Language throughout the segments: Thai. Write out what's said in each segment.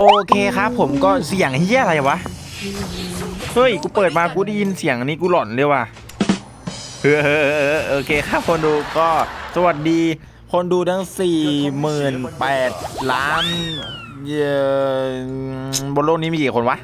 โอเคครับผมก็เสียงเฮียอะไรวะ เฮ้ย กูเปิดมากูได้ยินเสียงนี้กูหลอนเลยว่ะเออเออเออเออโอเคครับคนดูก็สวัสดี คนดูทั้ง4 8 0 0 0ล้านเอ่อบนโลกนี้มีกี่คนวะ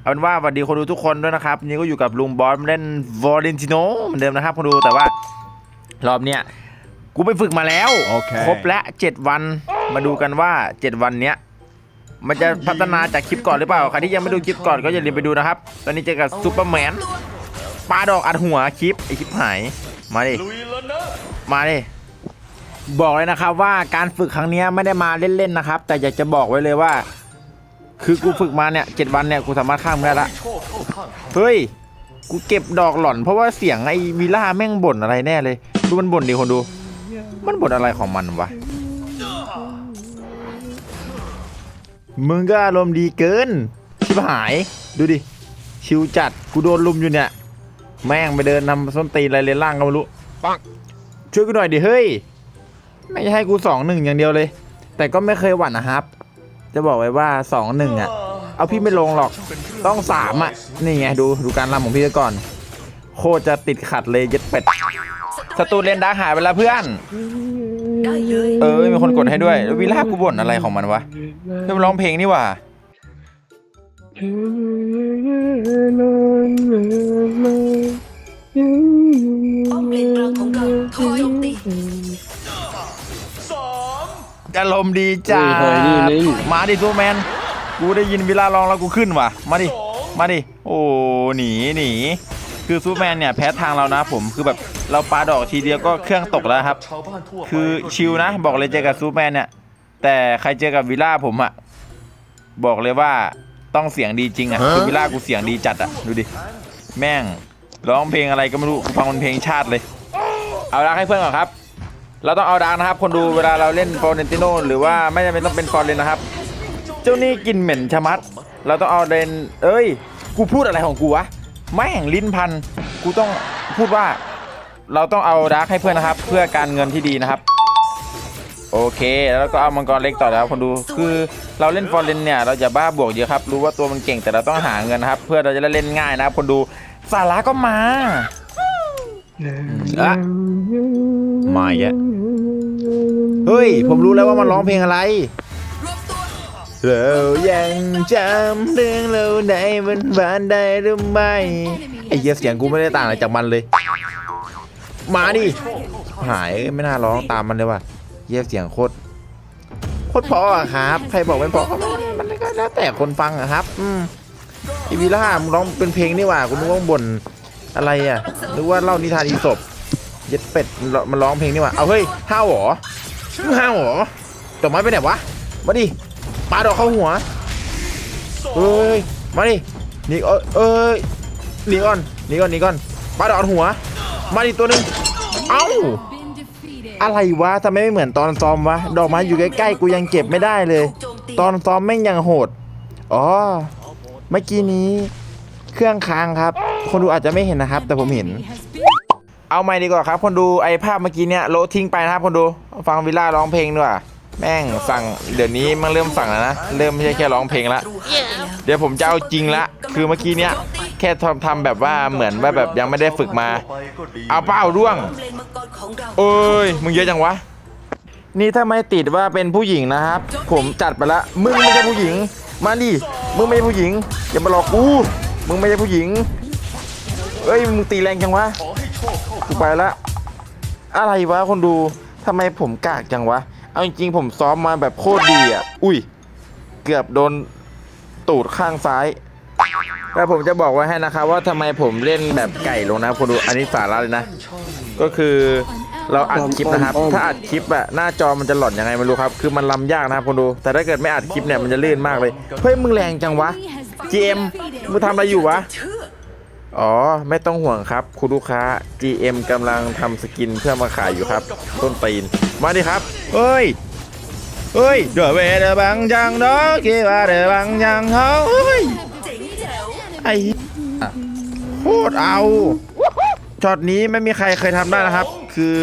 เอาเป็นว่าสวัสดีคนดูทุกคนด้วยนะครับ นี่ก็อยู่กับลุงบอสเล่นวอร์เรนติโนเหมือนเดิมนะครับคนดูแต่ว่ารอบเนี้ยกูไปฝึกมาแล้วโอเคครบและ7วันมาดูกันว่า 7 วันเนี้ย มันจะพัฒนาจากคลิปก่อนหรือเปล่าใครที่ยังไม่ดูคลิปก่อนก็อย่าลืมไปดูนะครับ ตอนนี้เจอกับซูเปอร์แมนปาดอกอัดหัวคลิปไอคลิปหาย มาดิ มาดิ บอกเลยนะครับว่าการฝึกครั้งนี้ไม่ได้มาเล่นๆนะครับ แต่อยากจะบอกไว้เลยว่า คือกูฝึกมาเนี่ยเจ็ดวันเนี่ยกูสามารถข้ามได้ละเฮ้ยกูเก็บดอกหล่อน เพราะว่าเสียงไอ้วิล่าแม่งบ่นอะไรแน่เลย ดูมันบ่นดิคนดู มันบ่นอะไรของมันวะ มึงก็อารมณ์ดีเกิน ชิบหาย ดูดิ ชิวจัด กูโดนลุมอยู่เนี่ย แม่งไปเดินนำส้นตีนอะไรเลนล่างก็ไม่รู้ปังช่วยกูหน่อยดิเฮ้ย ไม่ให้กูสองหนึ่งอย่างเดียวเลย แต่ก็ไม่เคยหวั่นนะครับ จะบอกไว้ว่าสองหนึ่งอะ เอาพี่ไม่ลงหรอก ต้องสามอะ นี่ไงดูดูการรำของพี่ก่อน โคตรจะติดขัดเลยเย็ดเป็ดสตูเลนดาร์กหายไปแล้วเพื่อนได้ เลยเออมีคนกดให้ด้วยแล้ววิลากูบ่นอะไรของมันวะเพื่อนร้องเพลงนี่หว่าป้อมเลนกลางของเราถูกโจมตีอารมณ์ดีจ้าเฮ้ยเฮ้ยนี่นี่มาดิซูแมน กูได้ยินวิลาร้องแล้วกูขึ้นว่ะ มาดิ มาดิ โอ้ หนีหนี คือซูแมนเนี่ยแพ้ทางเรานะผม คือแบบ เราปาดอกทีเดียวก็เครื่องตกแล้วครับ คือชิลนะ บอกเลยเจอกับซูแมนเนี่ย แต่ใครเจอกับวิลล่าผมอะบอกเลยว่าต้องเสียงดีจริงอะคือวิลล่ากูเสียงดีจัดอะดูดิ แม่งร้องเพลงอะไรก็ไม่รู้กูฟังมันเพลงชาติเลย เอาดักให้เพื่อนก่อนครับ เราต้องเอาดักนะครับ คนดูเวลาเราเล่นฟอร์เรนติโนหรือว่าไม่จำเป็นต้องเป็นฟอร์เรนนะครับ เจ้านี่กินเหม็นชะมัด เราต้องเอาเดนเอ้ย กูพูดอะไรของกูวะแม่งลิ้นพัน กูต้องพูดว่า เราต้องเอาดาร์กให้เพื่อนนะครับ เพื่อการเงินที่ดีนะครับ โอเค แล้วก็เอามังกรเล็กต่อแล้วคนดู คือเราเล่นฟอร์เรนเนี่ยเราจะบ้าบวกเยอะครับ รู้ว่าตัวมันเก่งแต่เราต้องหาเงินนะครับ เพื่อเราจะได้เล่นง่ายนะครับ คนดูสาระก็มาอะมาแล้วเฮ้ย ผมรู้แล้วว่ามันร้องเพลงอะไรเรายังจำเรื่องเราในวันวานได้หรือไม่ไอ้เหี้ยเสียงกูไม่ได้ต่างอะไรจากมันเลย มาดิ หายไม่น่าร้องตามมันเลยว่ะเหี้ยเสียงโคตรโคตรเพราะอะครับ ใครบอกไม่เพราะก็ไม่มันก็แล้วแต่คนฟังอะครับ อืมอีวีล่ามึงร้องเป็นเพลงนี่หว่าคุณนึกว่าบ่นอะไรอะนึกว่าเล่านิทานอีสปเย็ดเป็ดมันร้องเพลงนี่หว่าเอาเฮ้ยห้าวหรอห้าวหรอดอกไม้ไปไหนวะมาดิปาดอกเข้าหัวเอ้ยมาดินีเอ้ยเอ้ยนี่ก่อนนี่ก่อนนี่ก่อนปาดอกหัว มาดิตัวหนึ่งเอ้า อะไรวะทำไมไม่เหมือนตอนซ้อมวะ ดอกไม้อยู่ใกล้ๆ กูยังเก็บไม่ได้เลยถูกโจมตีตอนซ้อมแม่งยังโหด อ๋อ เมื่อกี้นี้ เครื่องค้างครับ คนดูอาจจะไม่เห็นนะครับ แต่ผมเห็น เอาใหม่ดีกว่าครับ คนดูไอภาพเมื่อกี้เนี่ยโลดทิ้งไปนะครับคนดู ฟังวิลล่าร้องเพลงด้วยแม่งสั่งเดี๋ยวนี้มันเริ่มสั่งแล้วนะ เริ่มไม่ใช่แค่ร้องเพลงละรูหายไปแล้วเดี๋ยวผมจะเอาจริงละ คือเมื่อกี้เนี้ย แค่ทำทำแบบว่าเหมือนว่าแบบยังไม่ได้ฝึกมา เอาเป้าร่วงป้อมเลนมังกรของเราโอ้ย มึงเยอะจังวะ นี่ถ้าไม่ติดว่าเป็นผู้หญิงนะครับ ผมจัดไปละ มึงไม่ใช่ผู้หญิง มาดิ มึงไม่ใช่ผู้หญิง อย่ามาหลอกกู มึงไม่ใช่ผู้หญิง เอ้ย มึงตีแรงจังวะ กูไปละ อะไรวะคนดูทำไมผมกากจังวะ เอาจริงๆผมซ้อมมาแบบโคตรดีอะ อุ้ย เกือบโดนตูดข้างซ้าย แล้วผมจะบอกไว้ให้นะครับว่าทำไมผมเล่นแบบไก่ลงนะคนดูอันนี้สาระเลยนะ ก็คือเราอัดคลิปนะครับ ถ้าอัดคลิปอะหน้าจอมันจะหล่อนยังไงไม่รู้ครับ คือมันลำยากนะครับคนดู แต่ถ้าเกิดไม่อัดคลิปเนี่ยมันจะลื่นมากเลย เฮ้ยมึงแรงจังวะ GM มึงทำอะไรอยู่วะเชื่ออ๋อ ไม่ต้องห่วงครับ คุณลูกค้า GM กำลังทำสกินเพื่อมาขายอยู่ครับ ต้นตีน มาดิครับ เฮ้ย เฮ้ยเดี๋ยวเวเดบังจังเนาะคิดว่าเดบังจังเขาเฮ้ยเจ๋งแจ๋ว ไอ้เหี้ยโคตรเอาช็อตนี้ไม่มีใครเคยทำได้นะครับ คือ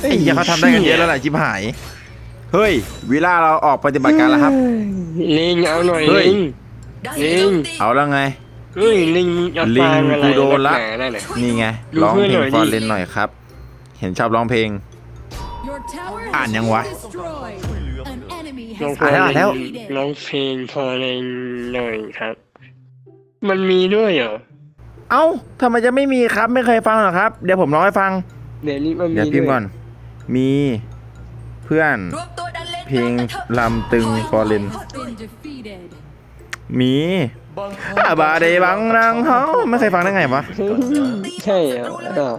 ไอ้เหี้ยเขาทำได้กันเยอะแล้วแหละจิบหาย เฮ้ย วิล่าเราออกปฏิบัติการแล้วครับ ลิงเอาหน่อยเฮ้ย ลิงได้โจมตีเอาแล้วไง เฮ้ยลิงเอาลิงฟางอะไรกูโดนละ กหานั่นน่ะนี่ไงดูร้องเพลงเพื่อนหน่อยดิ ฟอร์เรนหน่อยครับ เห็นชอบร้องเพลง อ่านยังวะน้องอ่านแล้วอ่านแล้วน้องเพลงพอเลงหน่อยครับ มันมีด้วยเหรอ เอ้าทำไมจะไม่มีครับ ไม่เคยฟังหรอครับ เดี๋ยวผมร้องให้ฟัง เดี๋ยวนี้มันมีเดี๋ยวพิมพ์ก่อน มีเพื่อน รวมตัวดันเลนเพลงลำตึงฟอร์เรนมีอาบาเดบังนังเฮาไม่เคยฟังได้ไงวะ ใช่เหรออ้าว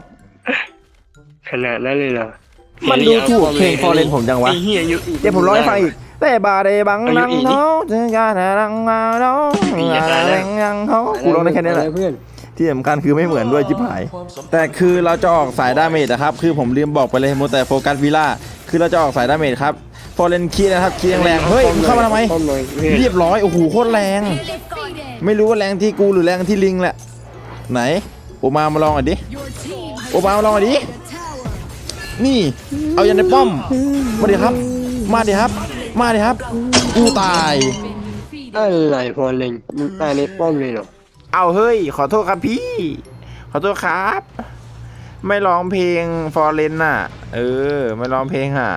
ขนาดนั้นเลยเหรอ มันดูถูกเพลง Fallen ผมจังวะ ไอ้เหี้ยยุเดี๋ยวผมร้องให้ฟังอีกแต่บาเดบังนังเฮาจะการนังมาเนาอะไรยังเฮากูร้องได้แค่นี้แหละเพื่อนที่สำคัญคือไม่เหมือนด้วยจิบหาย แต่คือเราจะออกสายดาเมจนะครับ คือผมลืมบอกไปเลยโมแต่โฟกัสวิล่า คือเราจะออกสายดาเมจครับ ฟอร์เรนคีนะครับคีแรงๆเฮ้ยมึงเข้ามาทำไมเข้ามาหน่อยเพื่อนเรียบร้อย โอ้โหโคตรแรง ไม่รู้ว่าแรงที่กูหรือแรงที่ลิงแหละ ไหน โอมามาลองหน่อยดิ โอมามาลองหน่อยดิ นี่ เอายันในป้อมมาดิครับ มาดิครับ มาดิครับกูตาย อะไรพอเลงมึงตายในป้อมเลยเหรอเอาเฮ้ย ขอโทษครับพี่ ขอโทษครับ ไม่ร้องเพลงฟอร์เรนน่ะ เออ ไม่ร้องเพลงอะ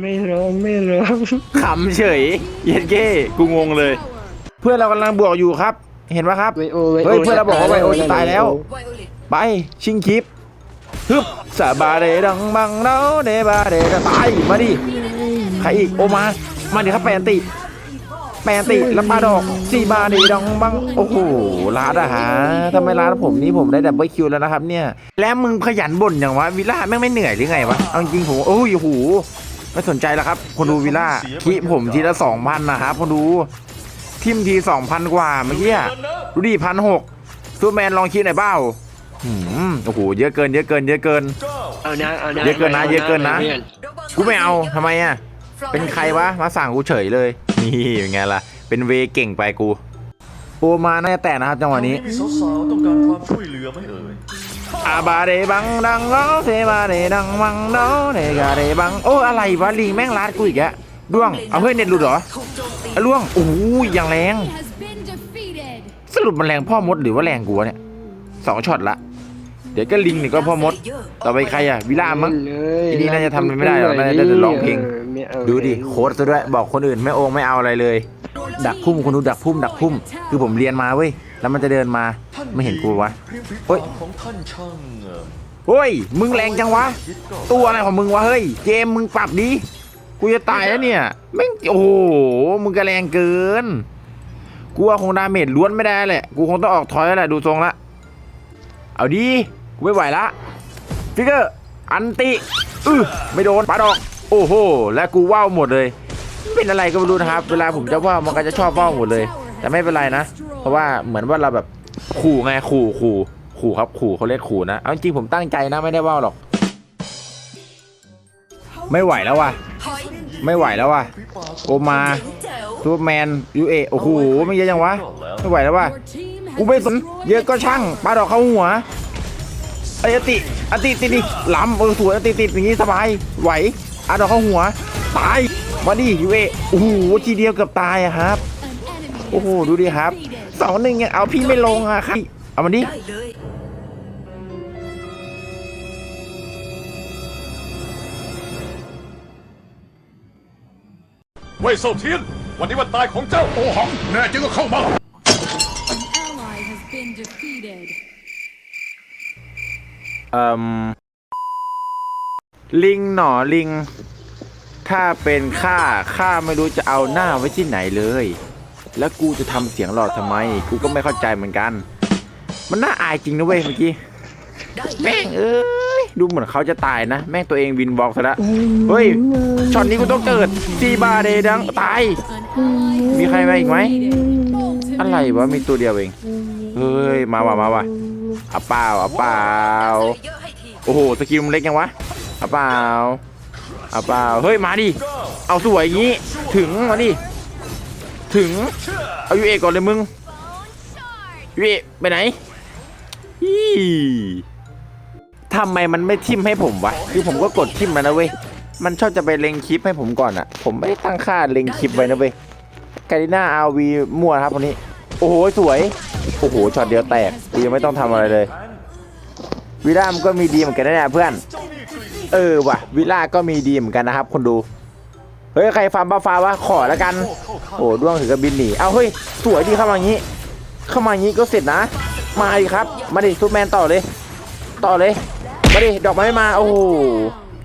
ไม่ร้องไม่ร้องขำเฉย เย็นเก้กูงงเลย เพื่อนเรากำลังบวกอยู่ครับ เห็นไหมครับ ไวโอไวโอเฮ้ยเพื่อนเราบอกว่าไวโอจะตายแล้วไวโอเลตไปชิงคลิปฮึบสาบาเดดังบังเนาเดบาเดดตายมาดิใครอีกโอมา มาดิครับแปนติ แปนติแล้วปลาดอกสี่บาเดดังบังโอ้โหลาดอะฮะทำไมลาดผมนี่ผมได้ดับเบิลคิวแล้วนะครับเนี่ย แล้วมึงขยันบ่นอย่างวะวิลล่าแม่งไม่เหนื่อยหรือไงวะเอาจริงๆผมโอ้ยโอ้โหไม่สนใจแล้วครับ คนดูวิลล่าคิผมทีละสองพันนะครับคนดู ทิมทีสองพันกว่าเมื่อกี้อะดูดิพันหกซูเปอร์แมนลองคิดหน่อยเปล่าหืมโอ้โหเยอะเกินเยอะเกินเยอะเกินเอานะเอานะเยอะเกินนะเยอะเกินนะพื่อกูไม่เอาทำไมอะ เป็นใครวะ มาสั่งกูเฉยเลย นี่เป็นไงล่ะ เป็นเวเก่งไปกู โอมาน่าจะแตะนะครับจังหวะนี้มีสาวๆต้องการความช่วยเหลือไหมเอ่ยอาบาเดบังดังเนาเซบาเดดังมังเนาเนกาเดบัง โอ้อะไรวะลิงแม่งลาดกูอีกแล้ วด้วง เอาเฮ้ยเน็ตหลุดเหรอถูกโจมตีอะล่วงโอ้ยอย่างแรง สรุปมันแรงพ่อมดหรือว่าแรงกูวะเนี่ยสองช็อตละ เดี๋ยวก็ลิงนี่ก็พ่อมด ต่อไปใครอะวิลามั้งเลยทีนี้น่าจะทำอะไรไม่ได้หรอกน่าจะได้แต่ร้องเพลงไม่เอาดูดิโค้ดซะด้วยบอกคนอื่นไม่โองไม่เอาอะไรเลย ดักพุ่มคนดูดักพุ่ม ดักพุ่ม คือผมเรียนมาเว้ยแล้วมันจะเดินมาไม่เห็นกูวะพริ้วฝีเฮ้ยปากของท่านช่างเอ่อเฮ้ย มึงแรงจังวะคิดก็ตัวอะไรของมึงวะ เฮ้ย เจมส์มึงปรับดิ กูจะตายแล้วเนี่ยแม่โอ้โหมึงก็แรงเกิน กูว่าคงดาเมจล้วนไม่ได้แหละ กูคงต้องออกถอยแล้วแหละดูทรงละ เอาดีกูไม่ไหวละฟิกเกอร์ อันติอือไม่โดนปาดอก โอ้โห และกูว่าวหมดเลย เป็นอะไรก็ไม่รู้นะครับ เวลาผมจะว่าวมันก็จะชอบว่าวหมดเลย แต่ไม่เป็นไรนะ เพราะว่าเหมือนว่าเราแบบขู่ไงขู่ขู่ขู่ครับขู่เขาเรียกขู่นะ เอาจริงผมตั้งใจนะไม่ได้ว่าวหรอก ไม่ไหวแล้วว่ะ ไม่ไหวแล้วว่ะโอมาซูเปอร์แมนยูเอโอ้โหไม่เยอะจังวะ ไม่ไหวแล้วว่ะกูไม่สนเยอะก็ช่างปาดอกเข้าหัวไอ้อติอติติดดิล้ำเออสวยอติติดอย่างงี้สบายไหวอาดอกเข้าหัว ตายมาดิยูเอโอ้โหทีเดียวเกือบตายอะครับ โอ้โหดูดิครับสองหนึ่งยังเอาพี่ไม่ลงอะครับเอามาดิ เลยเว่ยเซาเทียน วันนี้วันตายของเจ้าโอหังแน่จริงก็เข้ามา ally has been defeated. เอ่มลิงหนอลิง ถ้าเป็นข้าข้าไม่รู้จะเอาหน้าไว้ที่ไหนเลย แล้วกูจะทำเสียงหลอดทำไม กูก็ไม่เข้าใจเหมือนกัน มันน่าอายจริงนะเว้ยเมื่อกี้ได้เล แม่ยงเอ้ยดูเหมือนเขาจะตายนะ แม่งตัวเองวินบอกซะละเฮ้ยช็อตนี้กูต้องเกิดซีบาเดดังตาย An ally มีใครมาอีกไหม defeated. อะไรวะมีตัวเดียวเอง เฮ้ยมาว่ะมาว่ะเอาเปล่าเอาเปล่าเยอะให้ทีโอ้โหสกิลมันเล็กยังวะเอาเปล่าเอาเปล่าเฮ้ยมาดิเอาสวยอย่างงี้ถึงมาดิถึงเอายูเอก่อนเลยมึงยูเอไปไหนอี ทำไมมันไม่ทิมให้ผมวะ คือผมก็กดทิมแล้วนะเว้ย มันชอบจะไปเล็งคลิปให้ผมก่อนอะผมไม่ได้ตั้งค่าเล็งคลิปไว้นะเว้ยกาลิน่าอาวีมั่วครับคนนี้ โอ้โห สวย โอ้โห ช็อตเดียวแตกกูยังไม่ต้องทำอะไรเลย วิล่ามนก็มีดีเหมือนกันนะเนี่ยเพื่อน เออว่ะ วิล่าก็มีดีเหมือนกันนะครับ คนดู เฮ้ย ใครฟาร์มบ้าฟ้าวะ ขอแล้วกัน โอ้ด้วงถึงกับบินหนี เอาเฮ้ย สวยดีเข้ามาอย่างนี้ เข้ามาอย่างนี้ก็เสร็จนะ มาดิครับ มาดิซูเปอร์แมนต่อเลย ต่อเลย มาดิดอกไม้ไม่มาโอ้โห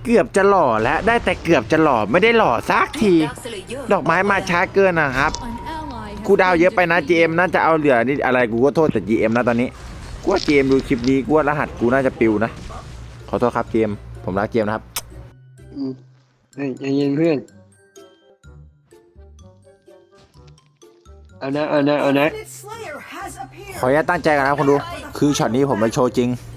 เกือบจะหล่อแล้วได้แต่เกือบจะหล่อไม่ได้หล่อสักทีดักสเลเยอร์ดอกไม้มาช้าเกินนะครับ An ally has กูดาวเยอะไปนะ GM น่าจะเอาเหลือนี่อะไรกูก็โทษแต่ GM นะตอนนี้กูว่า GM ดูคลิปนี้กูว่ารหัสกูน่าจะปิวนะขอโทษครับ GM ผมรัก GM นะครับอืมเฮ้ยใจเย็นเพื่อนเอานะเอานะเอานะขออนุญาตตั้งใจกันนะคนดู คือช็อตนี้ผมไปโชว์จริงอ่าความ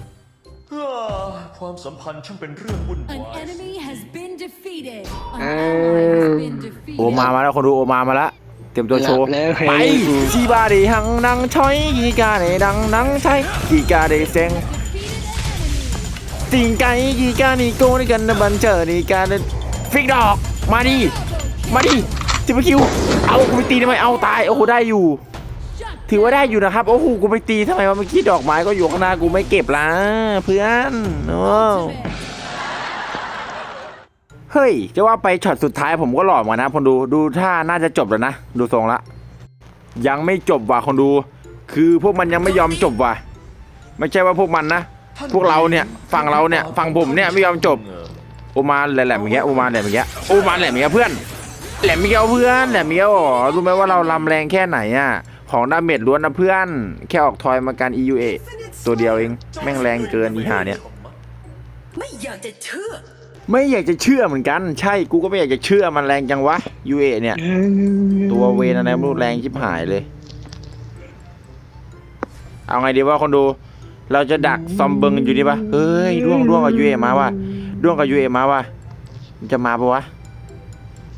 สัมพันธ์ช่างเป็นเรื่องวุ่น An วาย enemy has been defeated. An Ah. ally has been defeated. โอมามาแล้วคนดูโอมามาแล้วเตรียมตัวโชว์หลับแล้วไปเฮ้ย ชีบาดีหังนังช้อยกีกาเดดังนังใช้กีกาเดเซง Defeated enemy. ติงไก่กีกานี่โกนี่กันนะบันเจอนี่การฟิกดอก มาดิมาดิจิบคิว เอากูไปตีทำไมเอาตาย โอ้โหได้อยู่ Shut ถือว่าได้อยู่นะครับ โอ้โห กูไปตีทำไมวะเมื่อกี้ดอกไม้ก็อยู่ข้างหน้ากูไม่เก็บละเพื่อนโอ้เฮ้ย จะว่าไปช็อตสุดท้ายผมก็หล่อเหมือนนะคนดู ดูท่าน่าจะจบแล้วนะ ดูทรงละ ยังไม่จบว่ะคนดู คือพวกมันยังไม่ยอมจบว่ะ ไม่ใช่ว่าพวกมันนะ พวกเราเนี่ย ฝั่งเราเนี่ย ฝั่งผมเนี่ยไม่ยอมจบ โอมาแหลมๆอย่างเงี้ย โอมาแหลมอย่างเงี้ย โอมาแหลมอย่างเงี้ยเพื่อน แหลมเงี้ยเพื่อน แหลมเงี้ยอ๋อรู้ไหมว่าเราลำแรงแค่ไหนอะ ของดาเมจล้วนนะเพื่อน แค่ออกทอยมาการ EUA ตัวเดียวเอง แม่งแรงเกินอีห่าเนี่ย ไม่อยากจะเชื่อ ไม่อยากจะเชื่อเหมือนกัน ใช่กูก็ไม่อยากจะเชื่อมันแรงจังวะ UA เนี่ย ตัวเวนอะไรไม่รู้แรงชิบหายเลย เอาไงดีว่าคนดู เราจะดักซอมเบิงกันอยู่ดีปะเฮ้ยด้วงด้วงกับ UA มาว่ะด้วงกับ UA มาว่ะมันจะมาปะวะ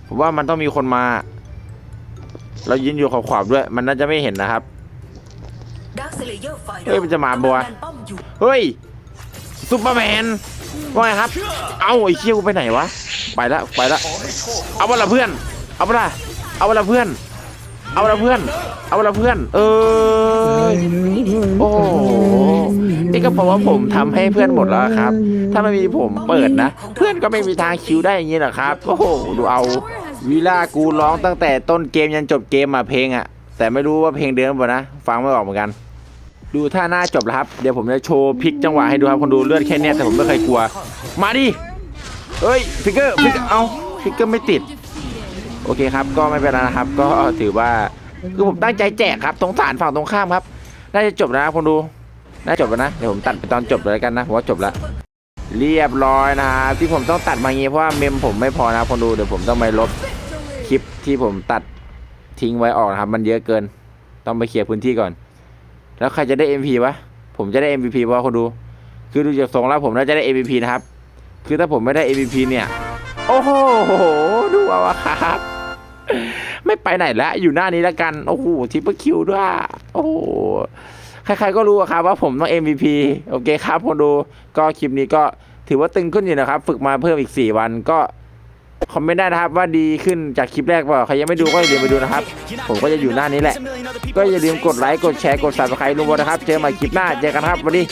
ผมว่ามันต้องมีคนมา เรายืนอยู่ขอบๆด้วย มันน่าจะไม่เห็นนะครับดักสเลเยอร์ฝ่ายเฮ้ยมันจะมาปะวะกำลังดันป้อมอยู่เฮ้ยซูเปอร์แมนว่าไงครับ เอ้าไอ้เคี้ยวกูไปไหนวะ ไปละไปละ เอาเวละเพื่อน เอาเวละเอาเวละเพื่อน เอาเวละเพื่อน เอาเวละเพื่อน เออโอ้โหนี่ก็เพราะว่าผมทำให้เพื่อนหมดแล้วครับ ถ้าไม่มีผมเปิดนะ เพื่อนก็ไม่มีทางคิวได้อย่างนี้หรอกครับ โอ้โห ดูเอา วิล่ากูร้องตั้งแต่ต้นเกมยันจบเกมอะเพลงอะแต่ไม่รู้ว่าเพลงเดิมป่ะนะ ฟังไม่ออกเหมือนกัน ดูท่าหน้าจบแล้วครับ เดี๋ยวผมจะโชว์พลิกจังหวะให้ดูครับคนดูเลือดแค่เนี้ยแต่ผมไม่เคยกลัว มาดิเฮ้ยฟิกเกอร์ฟิกเอาฟิกเกอร์ไม่ติด โอเคครับ ก็ไม่เป็นไรนะครับ ก็ถือว่าคือผมตั้งใจแจกครับสงสารฝั่งตรงข้ามครับน่าจะจบแล้วนะคนดูน่าจะจบแล้วนะเดี๋ยวผมตัดไปตอนจบเลยกันนะผมว่าจบแล้วเรียบร้อยนะครับที่ผมต้องตัดมาอย่างงี้เพราะว่าเมมผมไม่พอนะคนดูเดี๋ยวผมต้องไปลบ ลิปที่ผมตัดทิ้งไว้ออกนะครับ มันเยอะเกิน ต้องไปเคลียร์พื้นที่ก่อน แล้วใครจะได้ MVP วะ ผมจะได้ MVP เพราะคนดู คือดูจากทรงแล้วผมน่าจะได้ MVP นะครับ คือถ้าผมไม่ได้ MVP เนี่ย โอ้โห ดูเอาครับ ไม่ไปไหนแล้ว อยู่หน้านี้แล้วกัน โอ้โหทิปเปอร์คิวด้วย โอ้โหใครๆก็รู้ครับว่าผมต้อง MVP โอเคครับคนดู ก็คลิปนี้ก็ถือว่าตึงขึ้นอยู่นะครับ ฝึกมาเพิ่มอีก 4 วันก็ คอมเมนต์ได้นะครับว่าดีขึ้นจากคลิปแรกเปล่าใครยังไม่ดูก็อย่าลืมไปดูนะครับ ผมก็จะอยู่หน้านี้แหละ ก็อย่าลืมกดไลค์กดแชร์กดซับสไครต์ลุงบอลนะครับ เจอใหม่คลิปหน้าเจอกันครับสวัสดี